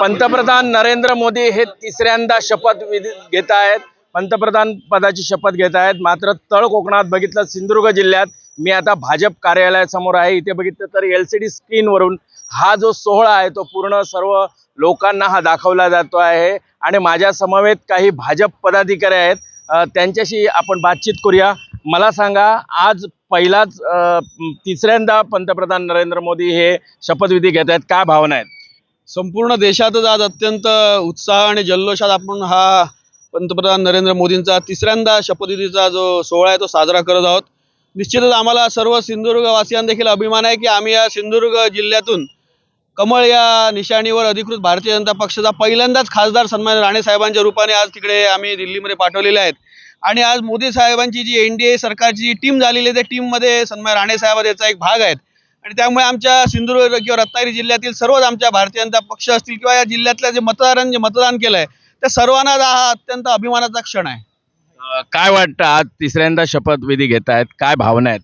पंतप्रधान नरेंद्र मोदी हे तिसऱ्यांदा शपथ घेत आहेत. पंतप्रधान पदाची शपथ घेत आहेत. मात्र तळ कोकणात बघितलं सिंधुदुर्ग जिल्ह्यात मी आता भाजप कार्यालयासमोर आहे. इथे बघितलं तर एल सी डी स्क्रीनवरून हा जो सोहळा आहे तो पूर्ण सर्व लोकांना हा दाखवला जातो आहे. आणि माझ्या समवेत काही भाजप पदाधिकारी आहेत. त्यांच्याशी आपण बातचीत करूया. मला सांगा आज पहिलाच तिसऱ्यांदा पंतप्रधान नरेंद्र मोदी हे शपथविधी घेत आहेत. काय भावना आहेत? संपूर्ण देशातच आज अत्यंत उत्साह आणि जल्लोषात आपण हा पंतप्रधान नरेंद्र मोदींचा तिसऱ्यांदा शपथविधीचा जो सोहळा आहे तो साजरा करत आहोत. निश्चितच आम्हाला सर्व सिंधुदुर्गवासियांदेखील देखील अभिमान आहे की आम्ही या सिंधुदुर्ग जिल्ह्यातून कमळ या निशाणीवर अधिकृत भारतीय जनता पक्षाचा पहिल्यांदाच खासदार सन्मान राणे साहेबांच्या रूपाने आज तिकडे आम्ही दिल्लीमध्ये पाठवलेले आहेत. आणि आज मोदी साहेबांची जी एन डी ए सरकारची जी टीम झालेली आहे त्या टीममध्ये सन्मान राणे साहेब याचा एक भाग आहेत. आणि त्यामुळे आमच्या सिंधुदुर्ग किंवा रत्नागिरी जिल्ह्यातील सर्वच आमच्या भारतीय जनता पक्ष असतील किंवा या जिल्ह्यातल्या जे मतदारांनी जे मतदान केलं आहे त्या सर्वांना हा अत्यंत अभिमानाचा क्षण आहे. काय वाटतं आज तिसऱ्यांदा शपथविधी घेत आहेत? काय भावना आहेत?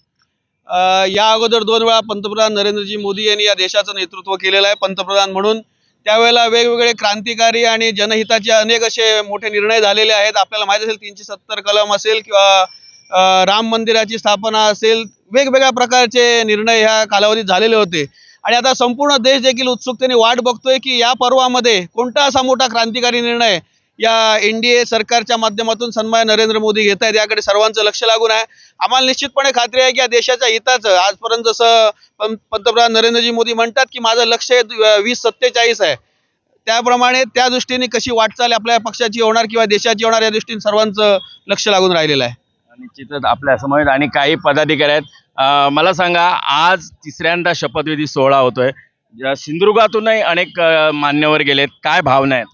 या अगोदर दोन वेळा पंतप्रधान नरेंद्रजी मोदी यांनी या देशाचं नेतृत्व केलेलं आहे पंतप्रधान म्हणून. त्यावेळेला वेगवेगळे क्रांतिकारी आणि जनहिताचे अनेक असे मोठे निर्णय झालेले आहेत. आपल्याला माहीत असेल तीनशे सत्तर कलम असेल किंवा राम मंदिराची स्थापना असेल वेगवेगळ्या प्रकारचे निर्णय ह्या कालावधीत झालेले होते. आणि आता संपूर्ण देश देखील उत्सुकतेने वाट बघतोय की या पर्वामध्ये कोणता असा मोठा क्रांतिकारी निर्णय या एन डी ए सरकारच्या माध्यमातून सन्मान नरेंद्र मोदी घेत आहेत. याकडे सर्वांचं लक्ष लागून आहे. आम्हाला निश्चितपणे खात्री आहे की या देशाच्या हिताचं आजपर्यंत जसं पं- पंतप्रधान नरेंद्रजी मोदी म्हणतात की माझं लक्ष हे वीस सत्तेचाळीस आहे. त्याप्रमाणे त्या दृष्टीने कशी वाटचाल आपल्या पक्षाची होणार किंवा देशाची होणार या दृष्टीने सर्वांचं लक्ष लागून राहिलेलं आहे. निश्चितच आपल्यासमोर आणि काही पदाधिकारी आहेत. मला सांगा आज तिसऱ्यांदा शपथविधी सोहळा होतोय. ज्या सिंधुदुर्गातूनही अनेक मान्यवर गेलेत. काय भावना आहेत?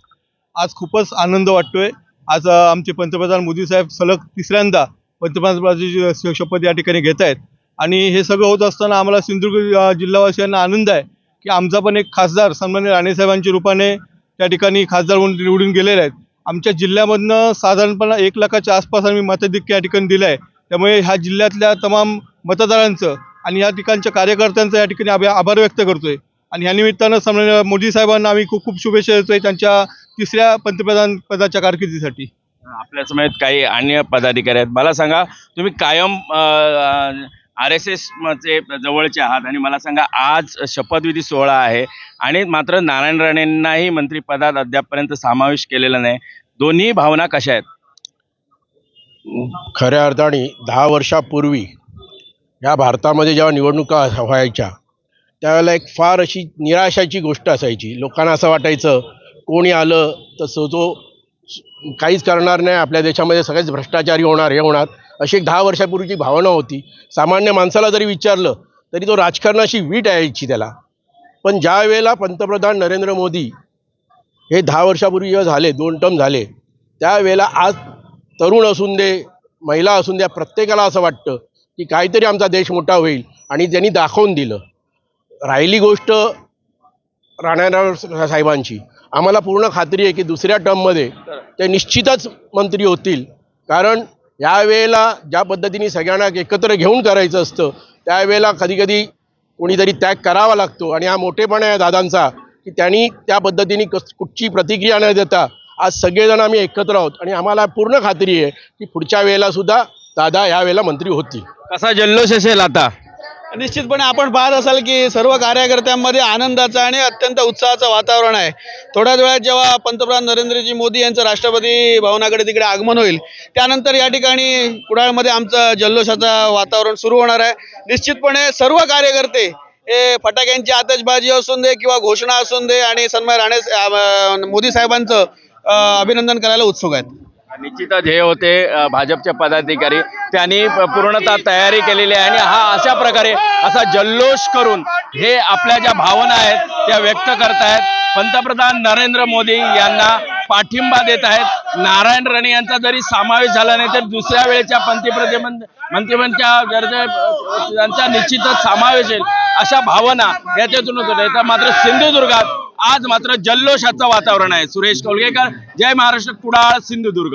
आज खूपच आनंद वाटतोय. आज आमचे पंतप्रधान मोदी साहेब सलग तिसऱ्यांदा पंतप्रधानपदाची शपथ या ठिकाणी घेत आहेत. आणि हे सगळं होत असताना आम्हाला सिंधुदुर्ग जिल्हावासियांना आनंद आहे की आमचा पण एक खासदार सन्मान्य राणेसाहेबांच्या रूपाने त्या ठिकाणी खासदार म्हणून निवडून गेलेले आहेत. आमच्या जिल्ह्यामधनं साधारणपणे एक लाखाच्या आसपास आम्ही मताधिक्य या ठिकाणी दिलं आहे त्यामुळे ह्या जिल्ह्यातल्या तमाम मतदारांचं आणि या ठिकाणच्या कार्यकर्त्यांचं या ठिकाणी आभ आभार व्यक्त करतोय. आणि ह्या निमित्तानं सन्माननीय मोदी साहेबांना आम्ही खूप खूप शुभेच्छा देतोय त्यांच्या तिसऱ्या पंतप्रधान पदाच्या कारकिर्दीसाठी. आपल्या समेत काही अन्य पदाधिकारी आहेत. मला सांगा तुम्ही कायम आर एस एस चे जवळचे आहात आणि मला सांगा आज शपथविधी सोहळा आहे आणि मात्र नारायण राणेंनाही मंत्रिपदात अद्यापपर्यंत समावेश केलेला नाही. दोन्ही भावना कशा आहेत? खऱ्या अर्थाने दहा वर्षापूर्वी या भारतामध्ये जेव्हा निवडणुका व्हायच्या त्यावेळेला एक फार अशी निराशाची गोष्ट असायची. लोकांना असं वाटायचं कोणी आलं तर जो काहीच करणार नाही. आपल्या देशामध्ये सगळेच भ्रष्टाचारी होणार हे होणार. अशी एक दहा वर्षापूर्वीची भावना होती. सामान्य माणसाला जरी विचारलं तरी तो राजकारणाशी वीट यायची त्याला. पण ज्या वेळेला पंतप्रधान नरेंद्र मोदी हे दहा वर्षापूर्वी जेव्हा झाले दोन टर्म झाले त्यावेळेला आज तरुण असून दे महिला असून द्या प्रत्येकाला असं वाटतं की काहीतरी आमचा देश मोठा होईल. आणि त्यांनी दाखवून दिलं. राहिली गोष्ट राणाराव साहेबांची. आम्हाला पूर्ण खात्री आहे की दुसऱ्या टर्ममध्ये ते निश्चितच मंत्री होतील. कारण यावेळेला ज्या पद्धतीने सगळ्यांना एकत्र घेऊन करायचं असतं त्यावेळेला कधीकधी कोणीतरी त्याग करावा लागतो. आणि हा मोठेपणा आहे दादांचा की त्यांनी त्या पद्धतीने कस कुठची प्रतिक्रिया न देता आज सगळेजण आम्ही एकत्र आहोत. आणि आम्हाला पूर्ण खात्री आहे की पुढच्या वेळेलासुद्धा दादा यावेळेला मंत्री होतील. कसा जल्लोष असेल आता? निश्चितपणे आपण पाहत असाल की सर्व कार्यकर्त्यांमध्ये आनंदाचं आणि अत्यंत उत्साहाचं वातावरण आहे. थोड्याच वेळात जेव्हा पंतप्रधान नरेंद्रजी मोदी यांचं राष्ट्रपती भवनाकडे तिकडे आगमन होईल त्यानंतर या ठिकाणी कुडाळमध्ये आमचं जल्लोषाचं वातावरण सुरू होणार आहे. निश्चितपणे सर्व कार्यकर्ते हे फटाक्यांची आतषबाजी असून दे किंवा घोषणा असून दे आणि सन्मान राणे मोदी साहेबांचं अभिनंदन करायला उत्सुक आहेत. निश्चितच हे होते भाजपचे पदाधिकारी. त्यांनी पूर्णतः तयारी केलेली आहे आणि हा अशा प्रकारे असा जल्लोष करून हे आपल्या ज्या भावना आहेत त्या व्यक्त करतायत. पंतप्रधान नरेंद्र मोदी यांना पाठिंबा देत आहेत. नारायण राणे यांचा जरी समावेश झाला नाही तर दुसऱ्या वेळेच्या पंतप्रधान मंत्रिमंडळाच्या गरजे त्यांचा निश्चितच समावेश येईल अशा भावना याच्यातून होत तर मात्र सिंधुदुर्गात आज मात्र जल्लोषाचं वातावरण आहे. सुरेश कोलगेकर जय महाराष्ट्र कुडाळ सिंधुदुर्ग.